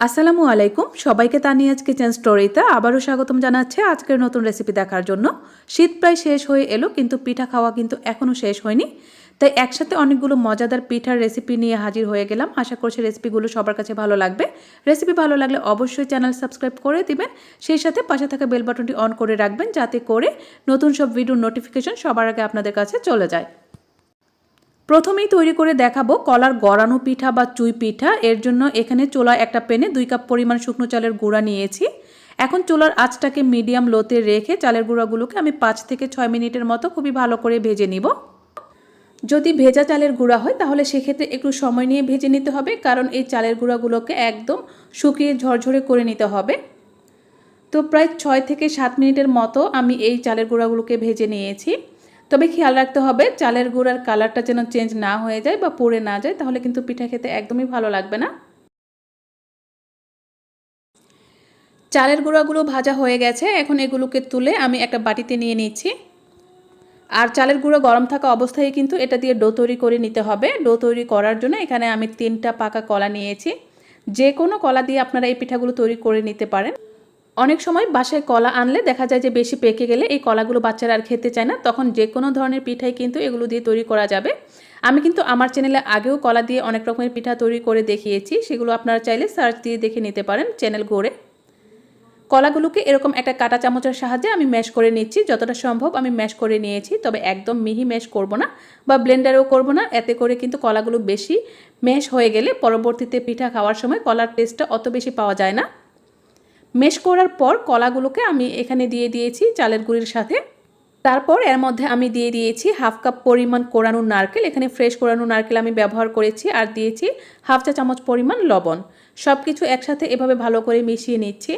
আসসালামু আলাইকুম। সবাইকে তানিয়াজ কিচেন স্টোরিতে আবারও স্বাগতম জানাচ্ছে আজকের নতুন রেসিপি দেখার জন্য। শীত প্রায় শেষ হয়ে এলো, কিন্তু পিঠা খাওয়া কিন্তু এখনও শেষ হয়নি। তাই একসাথে অনেকগুলো মজাদার পিঠার রেসিপি নিয়ে হাজির হয়ে গেলাম। আশা করছি রেসিপিগুলো সবার কাছে ভালো লাগবে। রেসিপি ভালো লাগলে অবশ্যই চ্যানেল সাবস্ক্রাইব করে দিবেন। সেই সাথে পাশে থাকা বেল বাটনটি অন করে রাখবেন, যাতে করে নতুন সব ভিডিও নোটিফিকেশন সবার আগে আপনাদের কাছে চলে যায়। প্রথমেই তৈরি করে দেখাবো কলার গড়ানো পিঠা বা চুই পিঠা। এর জন্য এখানে চোলায় একটা পেনে দুই কাপ পরিমাণ শুকনো চালের গুঁড়া নিয়েছি। এখন চোলার আঁচটাকে মিডিয়াম লোতে রেখে চালের গুঁড়াগুলোকে আমি পাঁচ থেকে ছয় মিনিটের মতো খুবই ভালো করে ভেজে নিব। যদি ভেজা চালের গুঁড়া হয়, তাহলে সেক্ষেত্রে একটু সময় নিয়ে ভেজে নিতে হবে, কারণ এই চালের গুঁড়াগুলোকে একদম শুকিয়ে ঝরঝরে করে নিতে হবে। তো প্রায় ছয় থেকে সাত মিনিটের মতো আমি এই চালের গুঁড়াগুলোকে ভেজে নিয়েছি। তবে খেয়াল রাখতে হবে, চালের গুঁড়ার কালারটা যেন চেঞ্জ না হয়ে যায় বা পড়ে না যায়, তাহলে কিন্তু পিঠা খেতে একদমই ভালো লাগবে না। চালের গুঁড়াগুলো ভাজা হয়ে গেছে, এখন এগুলোকে তুলে আমি একটা বাটিতে নিয়ে নিচ্ছি। আর চালের গুঁড়ো গরম থাকা অবস্থায় কিন্তু এটা দিয়ে ডো তৈরি করে নিতে হবে। ডো তৈরি করার জন্য এখানে আমি তিনটা পাকা কলা নিয়েছি। যে কোনো কলা দিয়ে আপনারা এই পিঠাগুলো তৈরি করে নিতে পারেন। অনেক সময় বাসায় কলা আনলে দেখা যায় যে বেশি পেকে গেলে এই কলাগুলো বাচ্চারা আর খেতে চায় না, তখন যে কোনো ধরনের পিঠাই কিন্তু এগুলো দিয়ে তৈরি করা যাবে। আমি কিন্তু আমার চ্যানেলে আগেও কলা দিয়ে অনেক রকমের পিঠা তৈরি করে দেখিয়েছি, সেগুলো আপনারা চাইলে সার্চ দিয়ে দেখে নিতে পারেন চ্যানেল গড়ে কলাগুলোকে এরকম একটা কাটা চামচের সাহায্যে আমি ম্যাশ করে নিচ্ছি, যতটা সম্ভব আমি ম্যাশ করে নিয়েছি, তবে একদম মিহি ম্যাশ করব না বা ব্লেন্ডারেও করব না, এতে করে কিন্তু কলাগুলো বেশি ম্যাশ হয়ে গেলে পরবর্তীতে পিঠা খাওয়ার সময় কলার টেস্টটা অত বেশি পাওয়া যায় না। মেশ করার পর কলাগুলোকে আমি এখানে দিয়ে দিয়েছি চালের গুঁড়ির সাথে। তারপর এর মধ্যে আমি দিয়ে দিয়েছি হাফ কাপ পরিমাণ কোরানো নারকেল। এখানে ফ্রেশ কোরানো নারকেল আমি ব্যবহার করেছি আর দিয়েছি হাফ চা চামচ পরিমাণ লবণ। সব কিছু একসাথে এভাবে ভালো করে মিশিয়ে নিচ্ছি।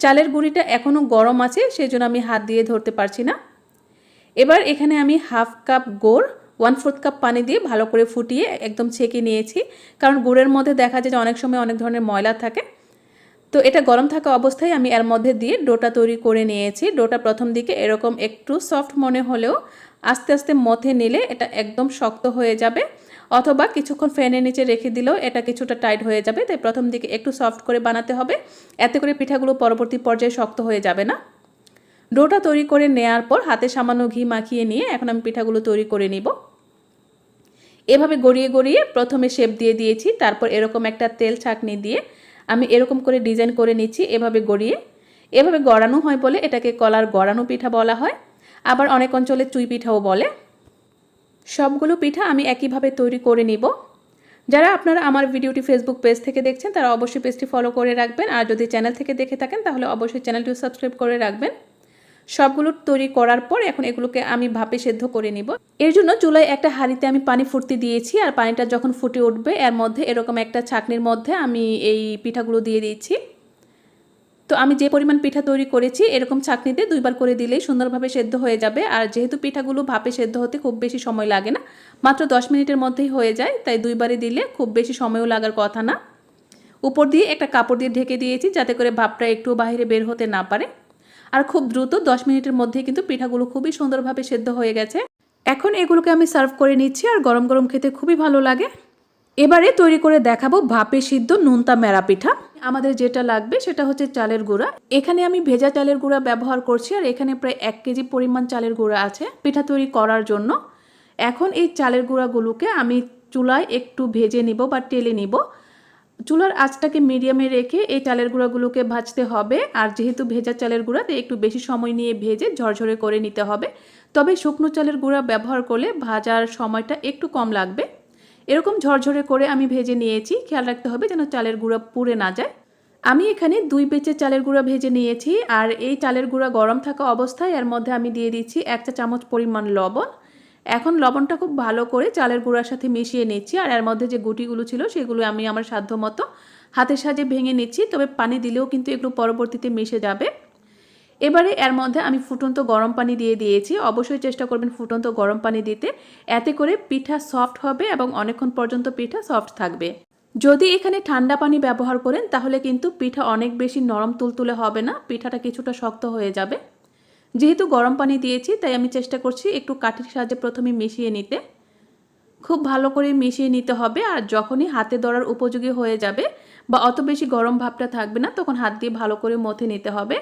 চালের গুঁড়িটা এখনও গরম আছে সেই জন্য আমি হাত দিয়ে ধরতে পারছি না। এবার এখানে আমি হাফ কাপ গোড়, ওয়ান ফোর্থ কাপ পানি দিয়ে ভালো করে ফুটিয়ে একদম ছেঁকে নিয়েছি। কারণ গুড়ের মধ্যে দেখা যায় যে অনেক সময় অনেক ধরনের ময়লা থাকে। তো এটা গরম থাকা অবস্থায় আমি এর মধ্যে দিয়ে ডোটা তৈরি করে নিয়েছি। ডোটা প্রথম দিকে এরকম একটু সফট মনে হলেও আস্তে আস্তে মথে নিলে এটা একদম শক্ত হয়ে যাবে। অথবা কিছুক্ষণ ফ্যানের নিচে রেখে দিলেও এটা কিছুটা টাইট হয়ে যাবে, তাই প্রথম দিকে একটু সফট করে বানাতে হবে। এতে করে পিঠাগুলো পরবর্তী পর্যায়ে শক্ত হয়ে যাবে না। ডোটা তৈরি করে নেওয়ার পর হাতে সামান্য ঘি মাখিয়ে নিয়ে এখন আমি পিঠাগুলো তৈরি করে নিব। এভাবে গড়িয়ে গড়িয়ে প্রথমে শেপ দিয়ে দিয়েছি, তারপর এরকম একটা তেল ছাকনি দিয়ে আমি এরকম করে ডিজাইন করে নিচ্ছি, এভাবে গড়িয়ে। এভাবে গড়ানো হয় বলে এটাকে কলার গড়ানো পিঠা বলা হয়। আবার অনেক অঞ্চলে চুই পিঠাও বলে। সবগুলো পিঠা আমি একইভাবে তৈরি করে নিব। যারা আপনারা আমার ভিডিওটি ফেসবুক পেজ থেকে দেখছেন, তারা অবশ্যই পেজটি ফলো করে রাখবেন। আর যদি চ্যানেল থেকে দেখে থাকেন, তাহলে অবশ্যই চ্যানেলটিও সাবস্ক্রাইব করে রাখবেন। সবগুলো তৈরি করার পর এখন এগুলোকে আমি ভাপে সেদ্ধ করে নিব। এর জন্য চুলায় একটা হাঁড়িতে আমি পানি ফুটতে দিয়েছি আর পানিটা যখন ফুটে উঠবে, এর মধ্যে এরকম একটা ছাকনির মধ্যে আমি এই পিঠাগুলো দিয়ে দিয়েছি। তো আমি যে পরিমাণ পিঠা তৈরি করেছি, এরকম ছাকনিতে দুইবার করে দিলেই সুন্দরভাবে সেদ্ধ হয়ে যাবে। আর যেহেতু পিঠাগুলো ভাপে সেদ্ধ হতে খুব বেশি সময় লাগে না, মাত্র দশ মিনিটের মধ্যেই হয়ে যায়, তাই দুইবারে দিলে খুব বেশি সময়ও লাগার কথা না। উপর দিয়ে একটা কাপড় দিয়ে ঢেকে দিয়েছি, যাতে করে ভাপটা একটু বাইরে বের হতে না পারে। আর খুব দ্রুত দশ মিনিটের মধ্যে কিন্তু পিঠাগুলো খুবই সুন্দরভাবে সেদ্ধ হয়ে গেছে। এখন এগুলোকে আমি সার্ভ করে নিচ্ছি আর গরম গরম খেতে খুবই ভালো লাগে। এবারে তৈরি করে দেখাবো ভাপে সিদ্ধ নুনতা মেরা পিঠা। আমাদের যেটা লাগবে সেটা হচ্ছে চালের গুঁড়া। এখানে আমি ভেজা চালের গুঁড়া ব্যবহার করছি আর এখানে প্রায় এক কেজি পরিমাণ চালের গুঁড়া আছে পিঠা তৈরি করার জন্য। এখন এই চালের গুঁড়াগুলোকে আমি চুলায় একটু ভেজে নিব বা টেলে নিব। চুলার আঁচটাকে মিডিয়ামে রেখে এই চালের গুঁড়াগুলোকে ভাজতে হবে। আর যেহেতু ভেজা চালের গুঁড়াতে একটু বেশি সময় নিয়ে ভেজে ঝরঝরে করে নিতে হবে। তবে শুকনো চালের গুঁড়া ব্যবহার করলে ভাজার সময়টা একটু কম লাগবে। এরকম ঝরঝরে করে আমি ভেজে নিয়েছি। খেয়াল রাখতে হবে যেন চালের গুঁড়া পুড়ে না যায়। আমি এখানে দুই বেচে চালের গুঁড়া ভেজে নিয়েছি। আর এই চালের গুঁড়া গরম থাকা অবস্থায় এর মধ্যে আমি দিয়ে দিচ্ছি এক চা চামচ পরিমাণ লবণ। এখন লবণটা খুব ভালো করে চালের গুঁড়ার সাথে মিশিয়ে নিচ্ছি, আর এর মধ্যে যে গুটিগুলো ছিল সেগুলো আমি আমার সাধ্য মতো হাতের সাহায্যে ভেঙে নিচ্ছি, তবে পানি দিলেও কিন্তু এগুলো পরবর্তীতে মিশে যাবে। এবারে এর মধ্যে আমি ফুটন্ত গরম পানি দিয়ে দিয়েছি, অবশ্যই চেষ্টা করবেন ফুটন্ত গরম পানি দিতে, এতে করে পিঠা সফট হবে এবং অনেকক্ষণ পর্যন্ত পিঠা সফট থাকবে। যদি এখানে ঠান্ডা পানি ব্যবহার করেন, তাহলে কিন্তু পিঠা অনেক বেশি নরম তুলতুলে হবে না, পিঠাটা কিছুটা শক্ত হয়ে যাবে। যেহেতু গরম পানি দিয়েছি, তাই আমি চেষ্টা করছি একটু কাঠির সাহায্যে প্রথমে মিশিয়ে নিতে। খুব ভালো করে মিশিয়ে নিতে হবে আর যখনই হাতে ধরার উপযোগী হয়ে যাবে বা অত বেশি গরম ভাবটা থাকবে না, তখন হাত দিয়ে ভালো করে মথে নিতে হবে।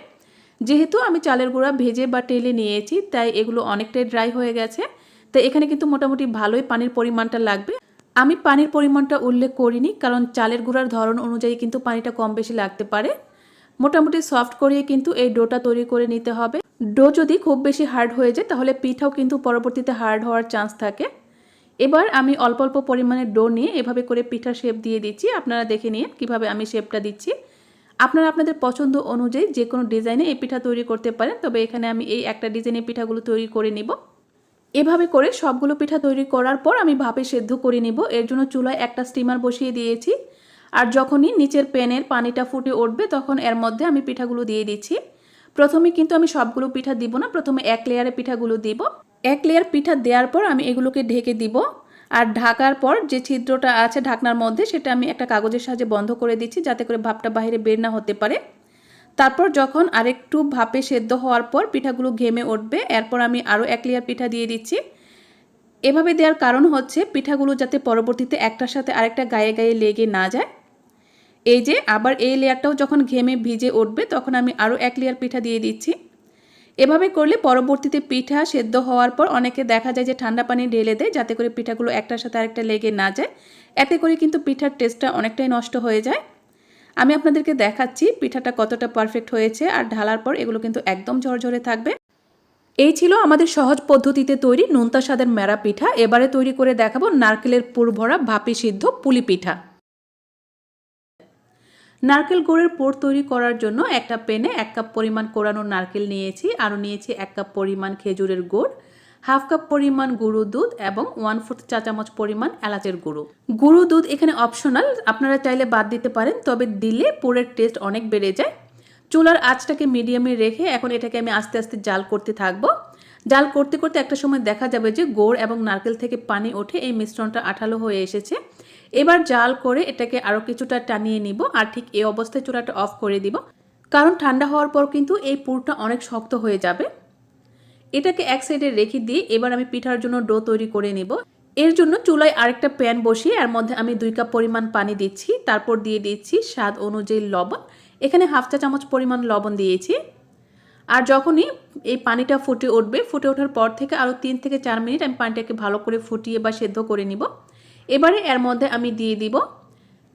যেহেতু আমি চালের গুঁড়া ভেজে বা টেলে নিয়েছি, তাই এগুলো অনেকটাই ড্রাই হয়ে গেছে। তাই এখানে কিন্তু মোটামুটি ভালোই পানির পরিমাণটা লাগবে। আমি পানির পরিমাণটা উল্লেখ করিনি, কারণ চালের গুঁড়ার ধরন অনুযায়ী কিন্তু পানিটা কম বেশি লাগতে পারে। মোটামুটি সফট করিয়ে কিন্তু এই ডোটা তৈরি করে নিতে হবে। ডো যদি খুব বেশি হার্ড হয়ে যায়, তাহলে পিঠাও কিন্তু পরবর্তীতে হার্ড হওয়ার চান্স থাকে। এবার আমি অল্প অল্প পরিমাণে ডো নিয়ে এভাবে করে পিঠার শেপ দিয়ে দিচ্ছি। আপনারা দেখে নিয়ে কীভাবে আমি শেপটা দিচ্ছি। আপনারা আপনাদের পছন্দ অনুযায়ী যে কোনো ডিজাইনে এই পিঠা তৈরি করতে পারেন, তবে এখানে আমি এই একটা ডিজাইনের পিঠাগুলো তৈরি করে নিব। এভাবে করে সবগুলো পিঠা তৈরি করার পর আমি ভাপে সেদ্ধ করে নিব। এর জন্য চুলায় একটা স্টিমার বসিয়ে দিয়েছি। আর যখনই নিচের প্যানের পানিটা ফুটে উঠবে, তখন এর মধ্যে আমি পিঠাগুলো দিয়ে দিচ্ছি। প্রথমে কিন্তু আমি সবগুলো পিঠা দিব না, প্রথমে এক লেয়ারে পিঠাগুলো দিব। এক লেয়ার পিঠা দেওয়ার পর আমি এগুলোকে ঢেকে দিব। আর ঢাকার পর যে ছিদ্রটা আছে ঢাকনার মধ্যে, সেটা আমি একটা কাগজের সাহায্যে বন্ধ করে দিচ্ছি যাতে করে ভাপটা বাইরে বের না হতে পারে। তারপর যখন আরেকটু ভাপে সেদ্ধ হওয়ার পর পিঠাগুলো ঘেমে উঠবে, এরপর আমি আরও এক লেয়ার পিঠা দিয়ে দিচ্ছি। এভাবে দেওয়ার কারণ হচ্ছে পিঠাগুলো যাতে পরবর্তীতে একটার সাথে আরেকটা গায়ে গায়ে লেগে না যায়। এই যে আবার এই লেয়ারটাও যখন ঘেমে ভিজে উঠবে, তখন আমি আরও এক লেয়ার পিঠা দিয়ে দিচ্ছি। এভাবে করলে পরবর্তীতে পিঠা সেদ্ধ হওয়ার পর অনেকে দেখা যায় যে ঠান্ডা পানি ঢেলে দেয়, যাতে করে পিঠাগুলো একটার সাথে আরেকটা লেগে না যায়। এতে করে কিন্তু পিঠার টেস্টটা অনেকটাই নষ্ট হয়ে যায়। আমি আপনাদেরকে দেখাচ্ছি পিঠাটা কতটা পারফেক্ট হয়েছে আর ঢালার পর এগুলো কিন্তু একদম ঝরঝরে থাকবে। এই ছিল আমাদের সহজ পদ্ধতিতে তৈরি নোনতা স্বাদের মেরা পিঠা। এবারে তৈরি করে দেখাবো নারকেলের পুর ভরা ভাপি সিদ্ধ পুলি পিঠা। নারকেল গুড়ের পোড় তৈরি করার জন্য একটা পেনে এক কাপ পরিমাণ কোরানো নারকেল নিয়েছি, আরও নিয়েছি এক কাপ পরিমাণ খেজুরের গুড়, হাফ কাপ পরিমাণ গুঁড়ো দুধ এবং ওয়ান ফোর্থ চা চামচ পরিমাণ এলাচের গুঁড়ো। গুঁড়ো দুধ এখানে অপশনাল, আপনারা চাইলে বাদ দিতে পারেন, তবে দিলে পোড়ের টেস্ট অনেক বেড়ে যায়। চুলার আঁচটাকে মিডিয়ামে রেখে এখন এটাকে আমি আস্তে আস্তে জাল করতে থাকব। জাল করতে করতে একটা সময় দেখা যাবে যে গোড় এবং নারকেল থেকে পানি ওঠে এই মিশ্রণটা আঠালো হয়ে এসেছে। এবার জাল করে এটাকে আরও কিছুটা টানিয়ে নিব, আর ঠিক এই অবস্থায় চুলাটা অফ করে দিব। কারণ ঠান্ডা হওয়ার পর কিন্তু এই পুরটা অনেক শক্ত হয়ে যাবে। এটাকে এক সাইডে রেখে দিয়ে এবার আমি পিঠার জন্য ডো তৈরি করে নিব। এর জন্য চুলায় আরেকটা প্যান বসিয়ে, এর মধ্যে আমি দুই কাপ পরিমাণ পানি দিচ্ছি। তারপর দিয়ে দিচ্ছি স্বাদ অনুযায়ী লবণ। এখানে হাফ চা চামচ পরিমাণ লবণ দিয়েছি। আর যখনই এই পানিটা ফুটে উঠবে, ফুটে ওঠার পর থেকে আরও তিন থেকে চার মিনিট আমি পানিটাকে ভালো করে ফুটিয়ে বা সেদ্ধ করে নিব। এবারে এর মধ্যে আমি দিয়ে দিব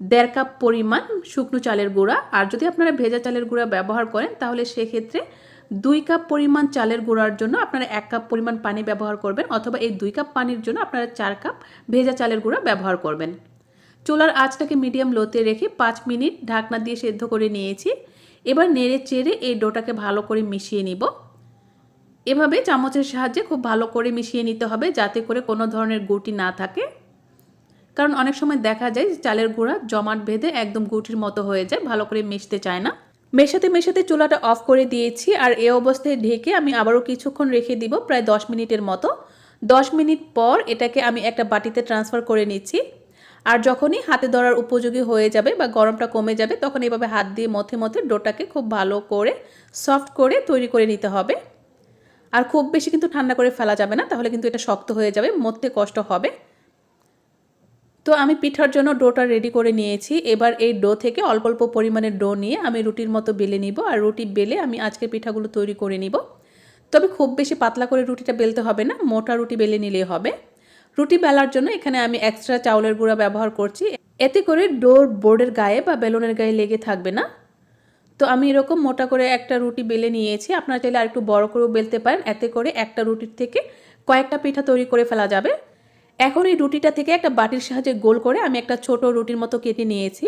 দেড় কাপ পরিমাণ শুকনো চালের গুঁড়া। আর যদি আপনারা ভেজা চালের গুঁড়া ব্যবহার করেন, তাহলে সেক্ষেত্রে দুই কাপ পরিমাণ চালের গুঁড়ার জন্য আপনারা এক কাপ পরিমাণ পানি ব্যবহার করবেন, অথবা এই দুই কাপ পানির জন্য আপনারা চার কাপ ভেজা চালের গুঁড়া ব্যবহার করবেন। চুলার আঁচটাকে মিডিয়াম লোতে রেখে পাঁচ মিনিট ঢাকনা দিয়ে সেদ্ধ করে নিয়েছি। এবার নেড়ে চেড়ে এই ডোটাকে ভালো করে মিশিয়ে নিব। এভাবে চামচের সাহায্যে খুব ভালো করে মিশিয়ে নিতে হবে, যাতে করে কোনো ধরনের গুটি না থাকে। কারণ অনেক সময় দেখা যায় চালের গুঁড়া জমাট বেঁধে একদম গুটির মতো হয়ে যায়, ভালো করে মিশতে চায় না। মেশাতে মেশাতে চুলাটা অফ করে দিয়েছি আর এ অবস্থায় ঢেকে আমি আবারও কিছুক্ষণ রেখে দিব, প্রায় দশ মিনিটের মতো। দশ মিনিট পর এটাকে আমি একটা বাটিতে ট্রান্সফার করে নিচ্ছি। আর যখনই হাতে ধরার উপযোগী হয়ে যাবে বা গরমটা কমে যাবে, তখন এভাবে হাত দিয়ে মথে মথে ডোটাকে খুব ভালো করে সফট করে তৈরি করে নিতে হবে। আর খুব বেশি কিন্তু ঠান্ডা করে ফেলা যাবে না, তাহলে কিন্তু এটা শক্ত হয়ে যাবে মধ্যে কষ্ট হবে। তো আমি পিঠার জন্য ডোটা রেডি করে নিয়েছি। এবার এই ডো থেকে অল্প অল্প পরিমাণে ডো নিয়ে আমি রুটির মতো বেলে নিব আর রুটি বেলে আমি আজকের পিঠাগুলো তৈরি করে নিব। তবে খুব বেশি পাতলা করে রুটিটা বেলতে হবে না, মোটা রুটি বেলে নিলেই হবে। রুটি বেলার জন্য এখানে আমি এক্সট্রা চাউলের গুঁড়া ব্যবহার করছি। এতে করে ডোর বোর্ডের গায়ে বা বেলুনের গায়ে লেগে থাকবে না। তো আমি এরকম মোটা করে একটা রুটি বেলে নিয়েছি। আপনারা চাইলে আর একটু বড় করেও বেলতে পারেন। এতে করে একটা রুটির থেকে কয়েকটা পিঠা তৈরি করে ফেলা যাবে। এখন এই রুটিটা থেকে একটা বাটির সাহায্যে গোল করে আমি একটা ছোট রুটির মতো কেটে নিয়েছি।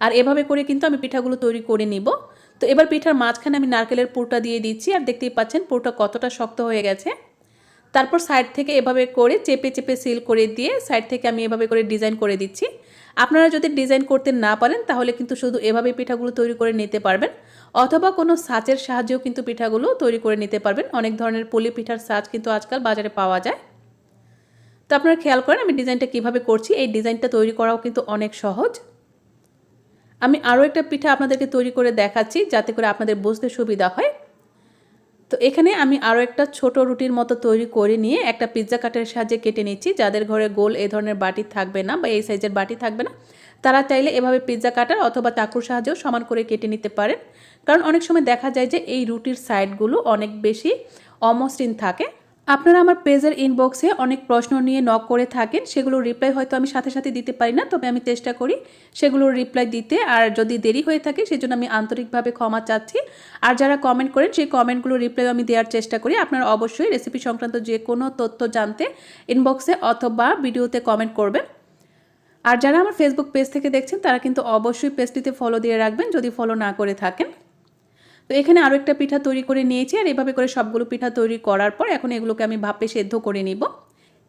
আর এভাবে করে কিন্তু আমি পিঠাগুলো তৈরি করে নিব। তো এবার পিঠার মাঝখানে আমি নারকেলের পুরটা দিয়ে দিচ্ছি। আর দেখতেই পাচ্ছেন পুরটা কতটা শক্ত হয়ে গেছে। তারপর সাইড থেকে এভাবে করে চেপে চেপে সিল করে দিয়ে সাইড থেকে আমি এভাবে করে ডিজাইন করে দিচ্ছি। আপনারা যদি ডিজাইন করতে না পারেন, তাহলে কিন্তু শুধু এভাবে পিঠাগুলো তৈরি করে নিতে পারবেন। অথবা কোনো সাচের সাহায্যেও কিন্তু পিঠাগুলো তৈরি করে নিতে পারবেন। অনেক ধরনের পলি পিঠার সাজ কিন্তু আজকাল বাজারে পাওয়া যায়। তো আপনারা খেয়াল করেন আমি ডিজাইনটা কীভাবে করছি। এই ডিজাইনটা তৈরি করাও কিন্তু অনেক সহজ। আমি আরও একটা পিঠা আপনাদেরকে তৈরি করে দেখাচ্ছি যাতে করে আপনাদের বুঝতে সুবিধা হয়। তো এখানে আমি আরও একটা ছোট রুটির মতো তৈরি করে নিয়ে একটা পিৎজা কাটের সাহায্যে কেটে নিচ্ছি। যাদের ঘরে গোল এই ধরনের বাটি থাকবে না বা এই সাইজের বাটি থাকবে না, তারা চাইলে এভাবে পিৎজা কাটার অথবা চাকুর সাহায্যেও সমান করে কেটে নিতে পারেন। কারণ অনেক সময় দেখা যায় যে এই রুটির সাইডগুলো অনেক বেশি অমসৃণ থাকে। আপনারা আমার পেজের ইনবক্সে অনেক প্রশ্ন নিয়ে নক করে থাকেন সেগুলোর রিপ্লাই হয়তো আমি সাথে সাথে দিতে পারি না, তবে আমি চেষ্টা করি সেগুলোর রিপ্লাই দিতে। আর যদি দেরি হয়ে থাকে, সেজন্য আমি আন্তরিকভাবে ক্ষমা চাচ্ছি। আর যারা কমেন্ট করেন, সেই কমেন্টগুলোর রিপ্লাই আমি দেওয়ার চেষ্টা করি। আপনারা অবশ্যই রেসিপি সংক্রান্ত যে কোনো তথ্য জানতে ইনবক্সে অথবা ভিডিওতে কমেন্ট করবেন। আর যারা আমার ফেসবুক পেজ থেকে দেখছেন, তারা কিন্তু অবশ্যই পেজটিতে ফলো দিয়ে রাখবেন, যদি ফলো না করে থাকেন। তো এখানে আরও একটা পিঠা তৈরি করে নিয়েছি, আর এভাবে করে সবগুলো পিঠা তৈরি করার পর এখন এগুলোকে আমি ভাপে সেদ্ধ করে নিব।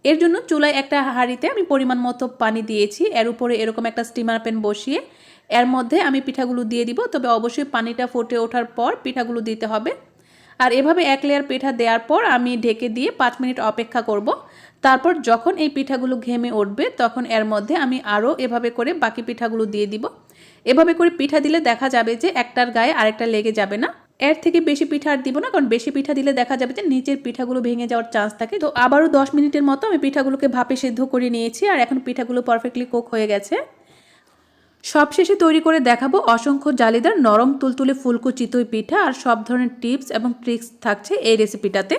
এর জন্য চুলায় একটা হাঁড়িতে আমি পরিমাণ মতো পানি দিয়েছি, এর উপরে এরকম একটা স্টিমার প্যান বসিয়ে এর মধ্যে আমি পিঠাগুলো দিয়ে দিব। তবে অবশ্যই পানিটা ফুটে ওঠার পর পিঠাগুলো দিতে হবে। আর এভাবে এক লেয়ার পিঠা দেওয়ার পর আমি ঢেকে দিয়ে পাঁচ মিনিট অপেক্ষা করব। তারপর যখন এই পিঠাগুলো ঘেমে উঠবে, তখন এর মধ্যে আমি আরও এভাবে করে বাকি পিঠাগুলো দিয়ে দিব। এভাবে করে পিঠা দিলে দেখা যাবে যে একটার গায়ে আরেকটা লেগে যাবে না। এর থেকে বেশি পিঠা আর দিব না, কারণ বেশি পিঠা দিলে দেখা যাবে যে নিচের পিঠাগুলো ভেঙে যাওয়ার চান্স থাকে। তো আবারও দশ মিনিটের মতো আমি পিঠাগুলোকে ভাপে সেদ্ধ করে নিয়েছি, আর এখন পিঠাগুলো পারফেক্টলি কোক হয়ে গেছে। সবশেষে তৈরি করে দেখাবো অসংখ্য জালিদার নরম তুলতুলে ফুলকো চিতই পিঠা, আর সব ধরনের টিপস এবং ট্রিক্স থাকছে এই রেসিপিটাতে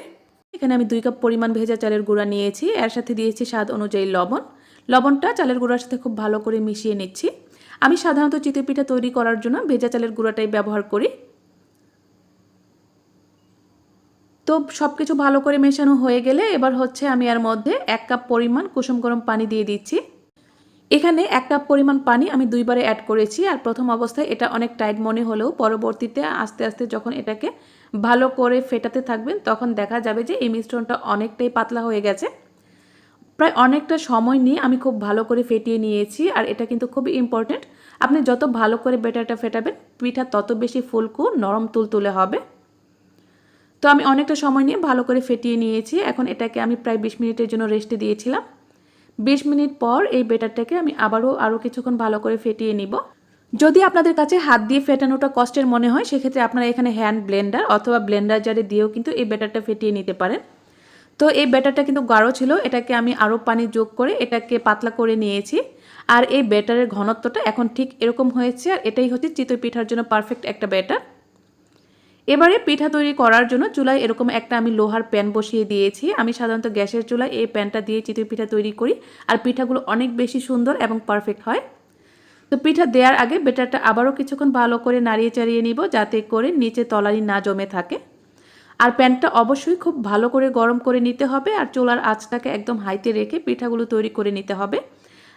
এখানে আমি দুই কাপ পরিমাণ ভেজা চালের গুঁড়া নিয়েছি, এর সাথে দিয়েছি স্বাদ অনুযায়ী লবণ। লবণটা চালের গুঁড়ার সাথে খুব ভালো করে মিশিয়ে নিচ্ছি। আমি সাধারণত চিতই পিঠা তৈরি করার জন্য ভেজা চালের গুঁড়াটাই ব্যবহার করি। তো সব কিছু ভালো করে মেশানো হয়ে গেলে এবার হচ্ছে আমি এর মধ্যে এক কাপ পরিমাণ কুসুম গরম পানি দিয়ে দিচ্ছি। এখানে এক কাপ পরিমাণ পানি আমি দুইবারে অ্যাড করেছি আর প্রথম অবস্থায় এটা অনেক টাইট মনে হলেও পরবর্তীতে আস্তে আস্তে যখন এটাকে ভালো করে ফেটাতে থাকবেন তখন দেখা যাবে যে এই মিশ্রণটা অনেকটাই পাতলা হয়ে গেছে। প্রায় অনেকটা সময় নিয়ে আমি খুব ভালো করে ফেটিয়ে নিয়েছি আর এটা কিন্তু খুবই ইম্পর্ট্যান্ট আপনি যত ভালো করে বেটারটা ফেটাবেন, পিঠা তত বেশি ফুলকু, নরম তুলতুলে হবে। তো আমি অনেকটা সময় নিয়ে ভালো করে ফেটিয়ে নিয়েছি। এখন এটাকে আমি প্রায় বিশ মিনিটের জন্য রেস্টে দিয়েছিলাম। বিশ মিনিট পর এই বেটারটাকে আমি আবারও আরও কিছুক্ষণ ভালো করে ফেটিয়ে নিব। যদি আপনাদের কাছে হাত দিয়ে ফেটানোটা কষ্টের মনে হয়, সেক্ষেত্রে আপনারা এখানে হ্যান্ড ব্লেন্ডার অথবা ব্লেন্ডার জারে দিয়েও কিন্তু এই ব্যাটারটা ফেটিয়ে নিতে পারেন। তো এই ব্যাটারটা কিন্তু গাঢ় ছিল, এটাকে আমি আরও পানি যোগ করে এটাকে পাতলা করে নিয়েছি। আর এই ব্যাটারের ঘনত্বটা এখন ঠিক এরকম হয়েছে, আর এটাই হচ্ছে চিতই পিঠার জন্য পারফেক্ট একটা ব্যাটার। এবারে পিঠা তৈরি করার জন্য চুলায় এরকম একটা আমি লোহার প্যান বসিয়ে দিয়েছি। আমি সাধারণত গ্যাসের চুলায় এই প্যানটা দিয়ে চিতই পিঠা তৈরি করি, আর পিঠাগুলো অনেক বেশি সুন্দর এবং পারফেক্ট হয়। তো পিঠা দেওয়ার আগে বেটারটা আবারও কিছুক্ষণ ভালো করে নাড়িয়ে চাড়িয়ে নিব, যাতে করে নিচে তলারি না জমে থাকে। আর প্যানটা অবশ্যই খুব ভালো করে গরম করে নিতে হবে আর চোলার আঁচটাকে একদম হাইতে রেখে পিঠাগুলো তৈরি করে নিতে হবে।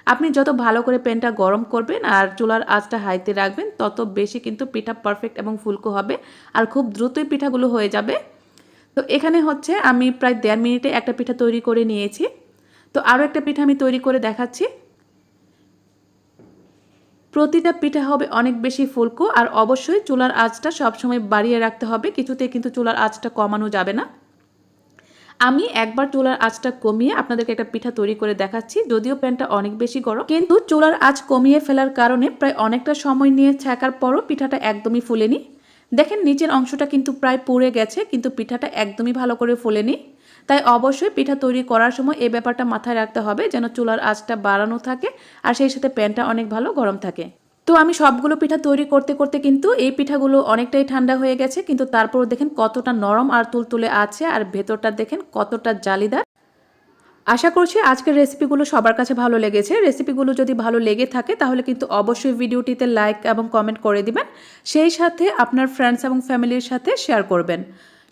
আপনি যত ভালো করে প্যানটা গরম করবেন আর চুলার আঁচটা হাইতে রাখবেন, তত বেশি কিন্তু পিঠা পারফেক্ট এবং ফুলকো হবে আর খুব দ্রুতই পিঠাগুলো হয়ে যাবে। তো এখানে হচ্ছে আমি প্রায় দেড় মিনিটে একটা পিঠা তৈরি করে নিয়েছি। তো আরও একটা পিঠা আমি তৈরি করে দেখাচ্ছি। প্রতিটা পিঠা হবে অনেক বেশি ফুলকো আর অবশ্যই চুলার আঁচটা সবসময় বাড়িয়ে রাখতে হবে। কিছুতে কিন্তু চুলার আঁচটা কমানো যাবে না। আমি একবার চুলার আঁচটা কমিয়ে আপনাদেরকে একটা পিঠা তৈরি করে দেখাচ্ছি। যদিও প্যানটা অনেক বেশি গরম, কিন্তু চুলার আঁচ কমিয়ে ফেলার কারণে প্রায় অনেকটা সময় নিয়ে ছাকার পরও পিঠাটা একদমই ফুলেনি। দেখেন, নিচের অংশটা কিন্তু প্রায় পুড়ে গেছে, কিন্তু পিঠাটা একদমই ভালো করে ফুলেনি। তাই অবশ্যই পিঠা তৈরি করার সময় এই ব্যাপারটা মাথায় রাখতে হবে যেন চুলার আঁচটা বাড়ানো থাকে আর সেই সাথে প্যানটা অনেক ভালো গরম থাকে। তো আমি সবগুলো পিঠা তৈরি করতে করতে কিন্তু এই পিঠাগুলো অনেকটাই ঠান্ডা হয়ে গেছে, কিন্তু তারপরও দেখেন কতটা নরম আর তুলতুলে আছে আর ভেতরটা দেখেন কতটা জালিদার। আশা করছি আজকের রেসিপিগুলো সবার কাছে ভালো লেগেছে। রেসিপিগুলো যদি ভালো লেগে থাকে তাহলে কিন্তু অবশ্যই ভিডিওটিতে লাইক এবং কমেন্ট করে দিবেন। সেই সাথে আপনার ফ্রেন্ডস এবং ফ্যামিলির সাথে শেয়ার করবেন।